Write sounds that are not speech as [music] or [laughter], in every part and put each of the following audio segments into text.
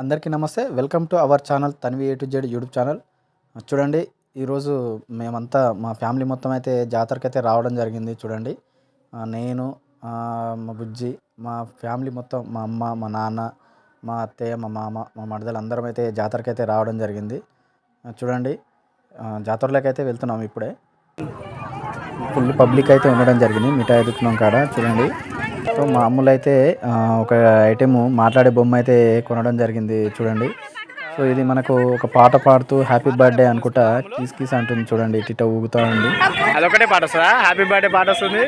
అందరికీ నమస్తే. Welcome to our channel Tanvi A to Z YouTube channel. చూడండి ఈరోజు మేమంతా మా ఫ్యామిలీ మొత్తం అయితే జాతరకి అయితే రావడం జరిగింది చూడండి. నేను మా బుజ్జి మా ఫ్యామిలీ మొత్తం మా అమ్మ మా నాన్న మా అత్తయ్య మా మామ మా మడదలు అందరం అయితే జాతరకి అయితే రావడం జరిగింది. చూడండి జాతరలోకి అయితే వెళ్తున్నాం ఇప్పుడే. ఫుల్ పబ్లిక్ అయితే ఉండడం జరిగింది మిఠాయి ఎదుగుతున్నాం కాడ చూడండి. సో మా అమ్ములు అయితే ఒక ఐటెం మాట్లాడే బొమ్మ అయితే కొనడం జరిగింది చూడండి. సో ఇది మనకు ఒక పాట పాడుతూ హ్యాపీ బర్త్డే అనుకుంటా కీస్ కీస్ అంటుంది చూడండి ఇట ఊగుతా ఉంది. అదొకటే పాట వస్తుందా? హ్యాపీ బర్త్డే పాట వస్తుంది?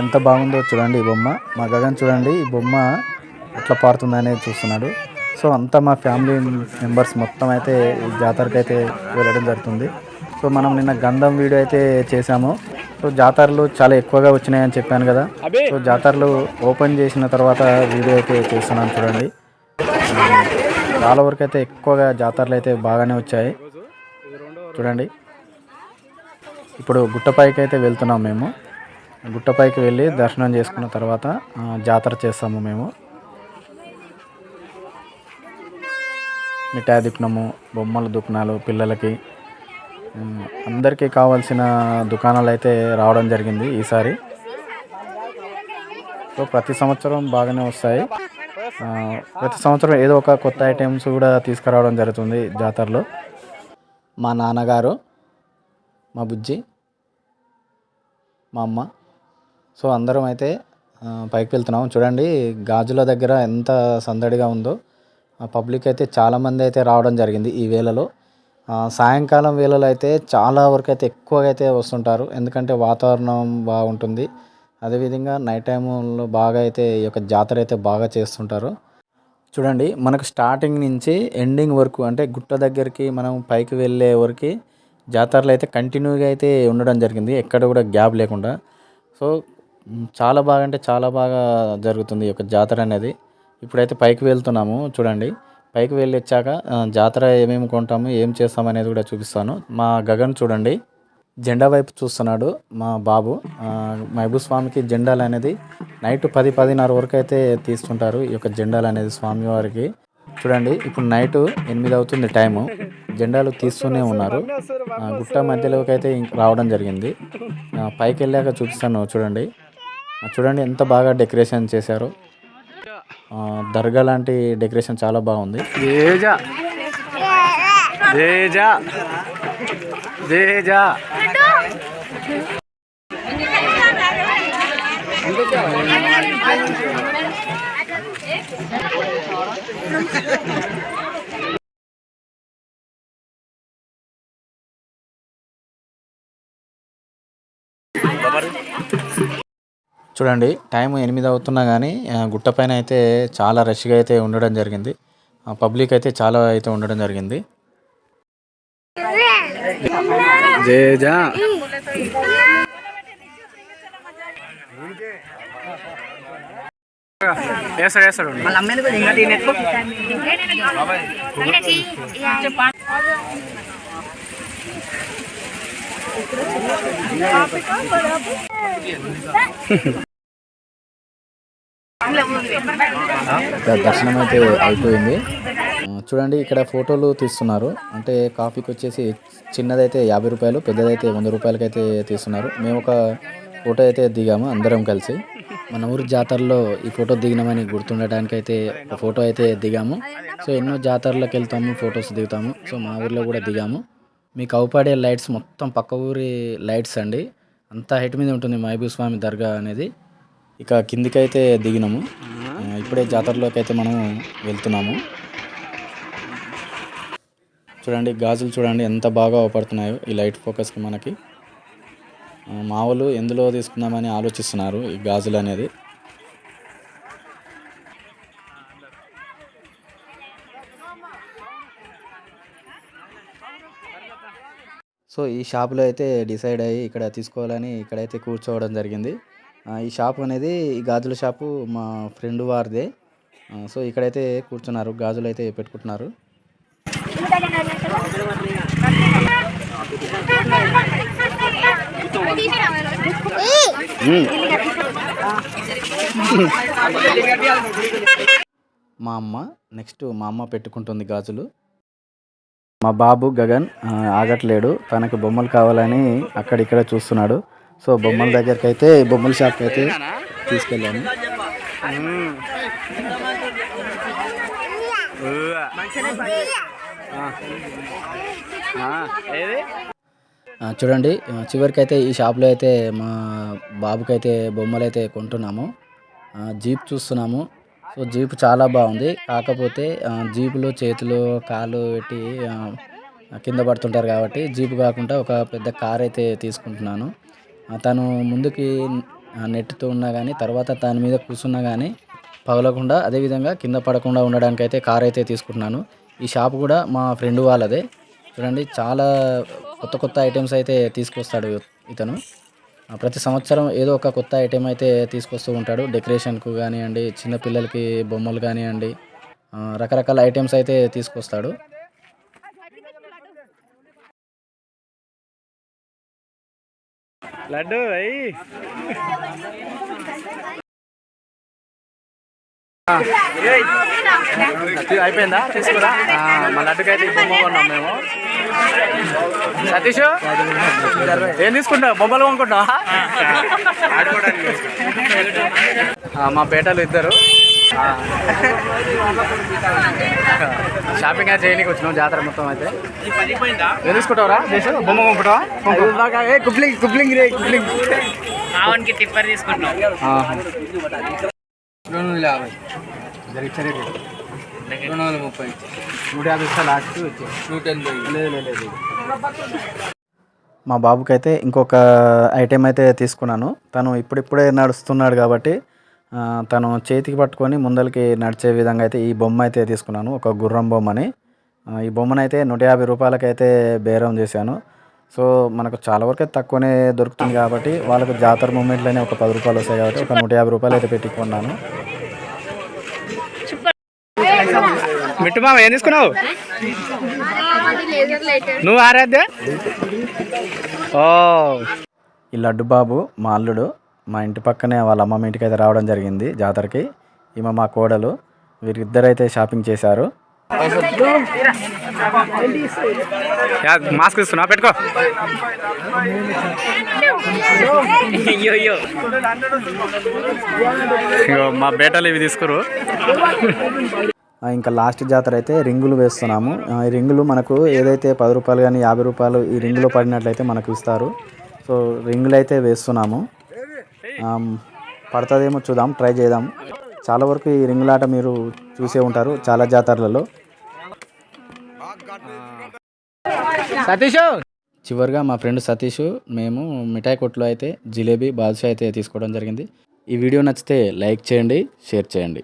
ఎంత బాగుందో చూడండి ఈ బొమ్మ. మా గగన్ చూడండి ఈ బొమ్మ ఎట్లా పాడుతుంది అనేది చూస్తున్నాడు. సో అంతా మా ఫ్యామిలీ మెంబర్స్ మొత్తం అయితే ఈ జాతరకి అయితే వెళ్ళడం జరుగుతుంది. సో మనం నిన్న గంధం వీడియో అయితే చేసాము సో జాతరలు చాలా ఎక్కువగా వచ్చినాయని చెప్పాను కదా. సో జాతరలు ఓపెన్ చేసిన తర్వాత వీడియో అయితే చేస్తున్నాను చూడండి. చాలా వరకు అయితే ఎక్కువగా జాతరలు అయితే బాగానే వచ్చాయి. చూడండి. ఇప్పుడు గుట్టపైకి అయితే వెళ్తున్నాం మేము. గుట్టపైకి వెళ్ళి దర్శనం చేసుకున్న తర్వాత జాతర చేస్తాము మేము. మిఠాయి దుకాణము బొమ్మల దుకాణాలు పిల్లలకి. అందరికీ కావాల్సిన దుకాణాలు అయితే రావడం జరిగింది ఈసారి. సో ప్రతి సంవత్సరం బాగానే వస్తాయి. ప్రతి సంవత్సరం ఏదో ఒక కొత్త ఐటమ్స్ కూడా తీసుకురావడం జరుగుతుంది జాతరలో. మా నాన్నగారు మా బుజ్జి మా అమ్మ. సో అందరం అయితే పైకి వెళ్తున్నాం. చూడండి గాజుల దగ్గర ఎంత సందడిగా ఉందో. పబ్లిక్ అయితే చాలామంది అయితే రావడం జరిగింది ఈ వేళలో. సాయంకాలం వేళలో అయితే చాలా వరకు అయితే ఎక్కువగా అయితే వస్తుంటారు. ఎందుకంటే వాతావరణం బాగుంటుంది. అదేవిధంగా నైట్ టైంలో బాగా అయితే ఈ యొక్క జాతర అయితే బాగా చేస్తుంటారు. చూడండి మనకు స్టార్టింగ్ నుంచి ఎండింగ్ వరకు అంటే గుట్ట దగ్గరికి మనం పైకి వెళ్ళే వరకు జాతరలు అయితే కంటిన్యూగా అయితే ఉండడం జరిగింది. ఎక్కడ కూడా గ్యాప్ లేకుండా. సో చాలా బాగా అంటే చాలా బాగా జరుగుతుంది ఈ యొక్క జాతర అనేది. ఇప్పుడైతే పైకి వెళ్తున్నాము చూడండి. పైకి వెళ్ళి వచ్చాక జాతర ఏమేమి కొంటాము ఏం చేస్తాము అనేది కూడా చూపిస్తాను. మా గగన్ చూడండి. జెండా వైపు చూస్తున్నాడు మా బాబు. మహబూబ్ స్వామికి జెండాలు అనేది నైట్ పది పదిన్నర వరకు అయితే తీస్తుంటారు ఈ యొక్క జెండాలు అనేది స్వామివారికి. చూడండి ఇప్పుడు నైట్ ఎనిమిది అవుతుంది టైము. జెండాలు తీస్తూనే ఉన్నారు. ఆ, గుట్ట మధ్యలోకి అయితే రావడం జరిగింది. పైకి వెళ్ళాక చూపిస్తాను చూడండి. చూడండి ఎంత బాగా డెకరేషన్ చేశారు. దర్గా లాంటి డెకరేషన్ చాలా బాగుంది. Thank జేజా చూడండి టైం ఎనిమిది అవుతున్నా కానీ ఆ, గుట్ట పైన అయితే చాలా రష్గా అయితే ఉండడం జరిగింది. పబ్లిక్ అయితే చాలా అయితే ఉండడం జరిగింది. జేజా వేస్తాడు వేస్తాడు. ద- [laughs] దర్శనం అయితే అయిపోయింది. చూడండి ఇక్కడ ఫోటోలు తీస్తున్నారు. అంటే కాఫీకి వచ్చేసి చిన్నదైతే యాభై రూపాయలు పెద్దదైతే వంద రూపాయలకైతే తీస్తున్నారు. మేము ఒక ఫోటో అయితే దిగాము అందరం కలిసి. మన ఊరి జాతరలో ఈ ఫోటో దిగినామని గుర్తుండటానికి అయితే ఫోటో అయితే దిగాము. సో ఎన్నో జాతరలకు వెళ్తాము ఫొటోస్ దిగుతాము. సో మా ఊర్లో కూడా దిగాము. మీకు అవుపాడే లైట్స్ మొత్తం పక్క ఊరి లైట్స్ అండి. అంత హైట్ మీద ఉంటుంది మహబూబ్ స్వామి దర్గా అనేది. ఇక కిందికైతే దిగినాము. ఇప్పుడే జాతరలోకి అయితే మనం వెళ్తున్నాము. చూడండి గాజులు చూడండి ఎంత బాగా అవపడుతున్నాయో ఈ లైట్ ఫోకస్కి మనకి. ఆ, మా వాళ్ళు ఎందులో తీసుకుందామని ఆలోచిస్తున్నారు ఈ గాజులు అనేది. సో ఈ షాప్లో అయితే డిసైడ్ అయ్యి ఇక్కడ తీసుకోవాలని ఇక్కడైతే కూర్చోవడం జరిగింది. ఈ షాప్ అనేది ఈ గాజుల షాపు మా ఫ్రెండ్ వారిదే. సో ఇక్కడైతే కూర్చున్నారు గాజులు అయితే పెట్టుకుంటున్నారు. మా అమ్మ నెక్స్ట్ మా అమ్మ పెట్టుకుంటుంది గాజులు. మా బాబు గగన్ ఆగట్లేడు తనకు బొమ్మలు కావాలని అక్కడిక్కడ చూస్తున్నాడు. సో బొమ్మల దగ్గరికి అయితే బొమ్మల షాప్కి అయితే తీసుకెళ్ళాను చూడండి చివరికి అయితే ఈ షాప్లో అయితే మా బాబుకి అయితే బొమ్మలు అయితే కొంటున్నాము జీప్ చూస్తున్నాము. సో జీప్ చాలా బాగుంది. కాకపోతే జీపులు జీపులో చేతులు కాళ్ళు పెట్టి కింద పడుతుంటారు కాబట్టి జీప్ కాకుండా ఒక పెద్ద కార్ అయితే తీసుకుంటున్నాను. తను ముందుకి నెట్టుతూ ఉన్నా కానీ తర్వాత దాని మీద కూర్చున్నా కానీ పగలకుండా అదేవిధంగా కింద పడకుండా ఉండడానికి అయితే కార్ అయితే తీసుకుంటున్నాను. ఈ షాప్ కూడా మా ఫ్రెండ్ వాళ్ళదే. చూడండి చాలా కొత్త కొత్త ఐటమ్స్ అయితే తీసుకొస్తాడు ఇతను. ప్రతి సంవత్సరం ఏదో ఒక కొత్త ఐటెం అయితే తీసుకొస్తూ ఉంటాడు. డెకరేషన్కు కానివ్వండి చిన్నపిల్లలకి బొమ్మలు కానివ్వండి రకరకాల ఐటమ్స్ అయితే తీసుకొస్తాడు. లడ్డు అయ్యి. అయిపోయిందా? తీసుకురా. మా లడ్డుకి బొమ్మ కొన్నాం మేము. సతీష్ ఏం తీసుకుంటావు? బొమ్మలు కొనుక్కుంటావా మా పేటలు ఇద్దరు. షాపింగ్ అయితే చేయడానికి వచ్చినాం జాతర మొత్తం అయితే. ఏం తీసుకుంటావరా? చేసు బొమ్మ ఏ కుప్లింగ్ కుప్లింగ్ రే కుప్లింగ్. మావన్కి టిప్పర్ తీసుకుంటాం ఆహా. రెండు వందల యాభై. రెండు వందల ముప్పై. నూట యాభై ఇస్తా లాస్ట్ నూట ఎనభై లేదు లేదు లేదు. మా బాబుకి అయితే ఇంకొక ఐటెం అయితే తీసుకున్నాను. తను ఇప్పుడిప్పుడే నడుస్తున్నాడు కాబట్టి తను చేతికి పట్టుకొని ముందరికి నడిచే విధంగా అయితే ఈ బొమ్మ అయితే తీసుకున్నాను ఒక గుర్రం బొమ్మని. ఈ బొమ్మను అయితే నూట యాభై రూపాయలకైతే బేరం చేశాను. సో మనకు చాలా వరకు అయితే తక్కువనే దొరుకుతుంది కాబట్టి వాళ్ళకు జాతర మూమెంట్లోనే ఒక పది రూపాయలు వస్తాయి కాబట్టి ఒక నూట యాభై రూపాయలు అయితే పెట్టి కొన్నాను. మిట్టు మామ ఏం తీసుకున్నావు? నువ్వు ఆరాధ్య ఓ. ఈ లడ్డు బాబు మా అల్లుడు మా ఇంటి పక్కనే వాళ్ళ అమ్మమ్మ ఇంటికి అయితే రావడం జరిగింది జాతరకి. ఈమె మా కోడలు. వీరిద్దరైతే షాపింగ్ చేశారు. మాస్క్ ఇస్తున్నా పెట్టుకో. మా బేటలు ఇవి తీసుకురు. ఇంకా లాస్ట్ జాతర అయితే రింగులు వేస్తున్నాము. ఈ రింగులు మనకు ఏదైతే పది రూపాయలు కానీ యాభై రూపాయలు ఈ రింగులో పడినట్లయితే మనకు ఇస్తారు. సో రింగులు అయితే వేస్తున్నాము. పడుతుందేమో చూద్దాం ట్రై చేద్దాం. చాలా వరకు ఈ రింగులాట మీరు చూసే ఉంటారు చాలా జాతరలలో. సతీష్! చివరిగా మా ఫ్రెండ్ సతీష్ మేము మిఠాయి కొట్లో అయితే జిలేబీ బాదుషా అయితే తీసుకోవడం జరిగింది. ఈ వీడియో నచ్చితే లైక్ చేయండి షేర్ చేయండి.